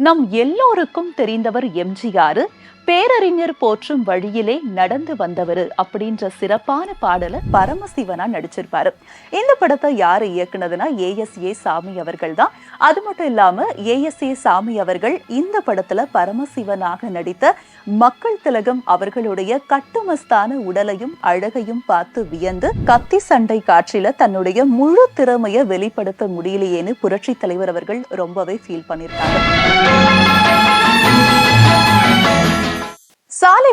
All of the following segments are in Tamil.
நம் எல்லோருக்கும் தெரிந்தவர் எம்ஜிஆர் பேரறிஞர் போற்றும் வழியிலே நடந்து வந்தவர் அப்படின்ற சிறப்பான பாடலை பரமசிவனா நடிச்சிருப்பாரு. இந்த படத்தை யாரு இயக்குனதுன்னா ஏஎஸ்ஏ சாமி அவர்கள் தான். அது மட்டும் இல்லாம ஏஎஸ்ஏ சாமி அவர்கள் இந்த படத்துல பரமசிவனாக நடித்த மக்கள் திலகம் அவர்களுடைய கட்டுமஸ்தான உடலையும் அழகையும் பார்த்து வியந்து கத்தி சண்டை காட்சியில தன்னுடைய முழு திறமைய வெளிப்படுத்த முடியலையேன்னு புரட்சி தலைவர் அவர்கள் ரொம்பவே ஃபீல் பண்ணியிருக்காங்க.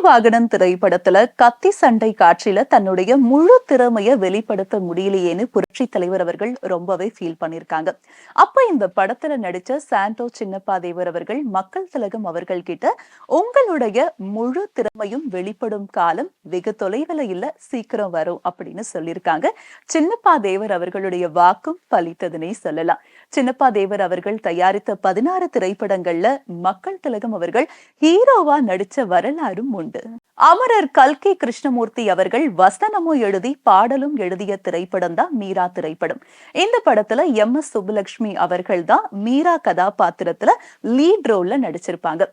வாகனம் திரைப்படத்துல கத்தி சண்டை காட்சியில தன்னுடைய முழு திறமைய வெளிப்படுத்த முடியலையேன்னு புரட்சி தலைவர் அவர்கள் ரொம்பவே ஃபீல் பண்ணிருக்காங்க. அப்ப இந்த படத்துல நடிச்ச சாண்டோ சின்னப்பா தேவர் அவர்கள் மக்கள் திலகம் அவர்கள் கிட்ட உங்களுடைய முழு திறமையும் வெளிப்படும் காலம் வெகு தொலைவில் இல்ல சீக்கிரம் வரும் அப்படின்னு சொல்லியிருக்காங்க சின்னப்பா தேவர் அவர்களுடைய வாக்கும் பலித்ததுனே சொல்லலாம். சின்னப்பா தேவர் அவர்கள் தயாரித்த பதினாறு திரைப்படங்கள்ல மக்கள் திலகம் அவர்கள் ஹீரோவா நடிச்ச வரலாறும் உண்டு அமரர் கல்கி கிருஷ்ணமூர்த்தி அவர்கள் வசனமும் எழுதி பாடலும் எழுதிய திரைப்படம் தான் மீரா திரைப்படம். இந்த படத்துல எம் எஸ் சுப்புலட்சுமி அவர்கள் தான் மீரா கதாபாத்திரத்துல லீட் ரோல்ல நடிச்சிருப்பாங்க.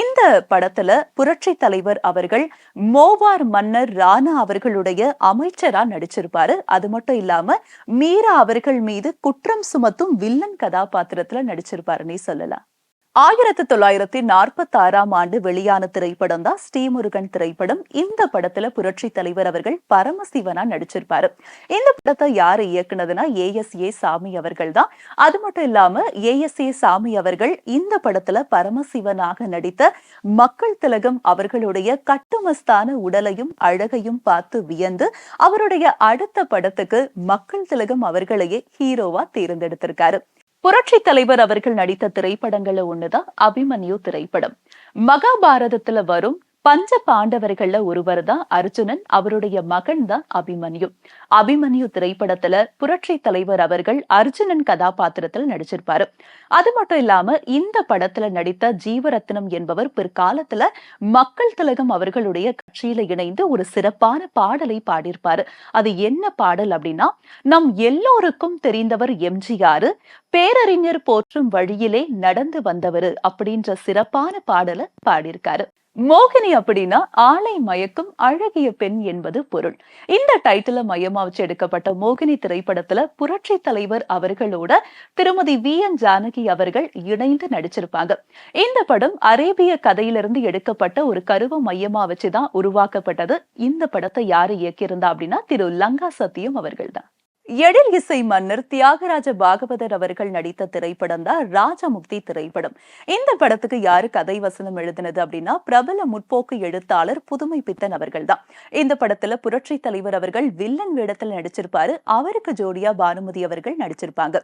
இந்த படத்துல புரட்சி தலைவர் அவர்கள் மோவார் மன்னர் ராணா அவர்களுடைய அமைச்சரா நடிச்சிருப்பாரு. அது மட்டும் இல்லாம மீரா அவர்கள் மீது குற்றம் சுமத்தும் வில்லன் கதாபாத்திரத்துல நடிச்சிருப்பாருன்னே சொல்லலாம். ஆயிரத்தி தொள்ளாயிரத்தி நாற்பத்தி ஆறாம் ஆண்டு வெளியான திரைப்படம் தான் ஸ்ரீமுருகன் திரைப்படம். இந்த படத்துல புரட்சி தலைவர் அவர்கள் பரமசிவனா நடிச்சிருப்பாரு. இந்த படத்தை யாரு இயக்குனதுன்னா ஏ எஸ் ஏ சாமி அவர்கள் தான். அது மட்டும் இல்லாம ஏஎஸ்ஏ சாமி அவர்கள் இந்த படத்துல பரமசிவனாக நடித்த மக்கள் திலகம் அவர்களுடைய கட்டுமஸ்தான உடலையும் அழகையும் பார்த்து வியந்து அவருடைய அடுத்த படத்துக்கு மக்கள் திலகம் அவர்களையே ஹீரோவா தேர்ந்தெடுத்திருக்காரு. புரட்சி தலைவர் அவர்கள் நடித்த திரைப்படங்கள்ல ஒண்ணுதான் அபிமன்யு திரைப்படம். மகாபாரதத்துல வரும் பஞ்ச பாண்டவர்கள்ல ஒருவர் தான் அர்ஜுனன் அவருடைய மகன் தான் அபிமன்யு. அபிமன்யு திரைப்படத்துல புரட்சி தலைவர் அவர்கள் அர்ஜுனன் கதாபாத்திரத்துல நடிச்சிருப்பாரு. அது மட்டும் இல்லாம இந்த படத்துல நடித்த ஜீவரத்னம் என்பவர் பிற்காலத்துல மக்கள் திலகம் அவர்களுடைய கட்சியில இணைந்து ஒரு சிறப்பான பாடலை பாடியிருப்பாரு. அது என்ன பாடல் அப்படின்னா நம் எல்லோருக்கும் தெரிந்தவர் எம்ஜிஆர் பேரறிஞர் போற்றும் வழியிலே நடந்து வந்தவர் அப்படின்ற சிறப்பான பாடலை பாடியிருக்காரு. மோகினி அப்படின்னா ஆளை மயக்கும் அழகிய பெண் என்பது பொருள். இந்த டைட்டில மையமா வச்சு எடுக்கப்பட்ட மோகினி திரைப்படத்துல புரட்சி தலைவர் அவர்களோட திருமதி வி. என். ஜானகி அவர்கள் இணைந்து நடிச்சிருப்பாங்க. இந்த படம் அரேபிய கதையிலிருந்து எடுக்கப்பட்ட ஒரு கருவ மையமா வச்சுதான் உருவாக்கப்பட்டது. இந்த படத்தை யாரு இயக்கியிருந்தா அப்படின்னா திரு லங்கா சத்தியம் அவர்கள் தான் எழில் இசை மன்னர் தியாகராஜ பாகவதர் அவர்கள் நடித்த திரைப்படம் தான் ராஜமுக்தி திரைப்படம். இந்த படத்துக்கு யாரு கதை வசனம் எழுதினது அப்படின்னா பிரபல முற்போக்கு எழுத்தாளர் புதுமை பித்தன் அவர்கள் தான். இந்த படத்துல புரட்சி தலைவர் அவர்கள் வில்லன் வேடத்தில் நடிச்சிருப்பாரு. அவருக்கு ஜோடியா பானுமதி அவர்கள் நடிச்சிருப்பாங்க.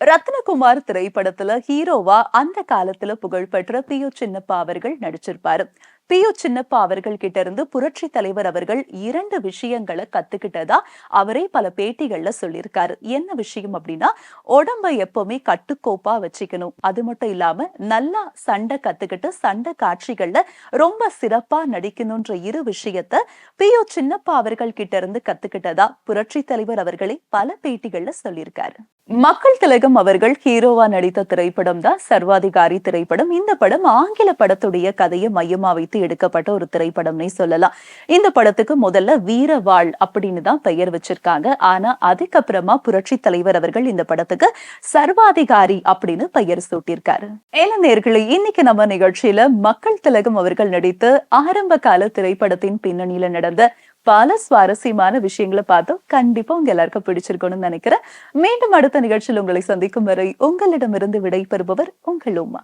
ரத்னகுமார் திரைப்படத்துல ஹீரோவா அந்த காலத்துல புகழ்பெற்ற பி சின்னப்பா அவர்கள் நடிச்சிருப்பாரு. பி யு சின்னப்பா அவர்கள் கிட்ட இருந்து புரட்சி தலைவர் அவர்கள் இரண்டு விஷயங்களை கத்துக்கிட்டதா அவரே பல பேட்டிகள்ல சொல்லியிருக்காரு. என்ன விஷயம் அப்படின்னா உடம்ப எப்பவுமே கட்டுக்கோப்பா வச்சுக்கணும். அது மட்டும் இல்லாம நல்லா சண்டை கத்துக்கிட்டு சண்டை காட்சிகள்ல ரொம்ப சிறப்பா நடிக்கணும்ன்ற இரு விஷயத்த பி யு சின்னப்பா அவர்கள் கிட்ட இருந்து கத்துக்கிட்டதா புரட்சி தலைவர் அவர்களே பல பேட்டிகள்ல சொல்லியிருக்காரு. மக்கள் திலகம் அவர்கள் ஹீரோவா நடித்த திரைப்படம் தான் சர்வாதிகாரி திரைப்படம். இந்த படம் ஆங்கில படத்துடைய கதையை மையமா வைத்து எடுக்கப்பட்ட ஒரு திரைப்படம்னே சொல்லலாம். இந்த படத்துக்கு முதல்ல வீரவாள் அப்படின்னு தான் பெயர் வச்சிருக்காங்க. ஆனா அதுக்கப்புறமா புரட்சி தலைவர் அவர்கள் இந்த படத்துக்கு சர்வாதிகாரி அப்படின்னு பெயர் சூட்டியிருக்காரு. இளைஞர்களை இன்னைக்கு நம்ம நிகழ்ச்சியில மக்கள் திலகம் அவர்கள் நடித்து ஆரம்ப கால திரைப்படத்தின் பின்னணியில நடந்த பல சுவாரஸ்யமான விஷயங்களை பார்த்தோம் கண்டிப்பா உங்க எல்லாருக்கும் பிடிச்சிருக்கணும்னு நினைக்கிறேன். மீண்டும் அடுத்த நிகழ்ச்சியில் உங்களை சந்திக்கும் வரை உங்களிடமிருந்து விடை பெறுபவர் உங்கள் உமா.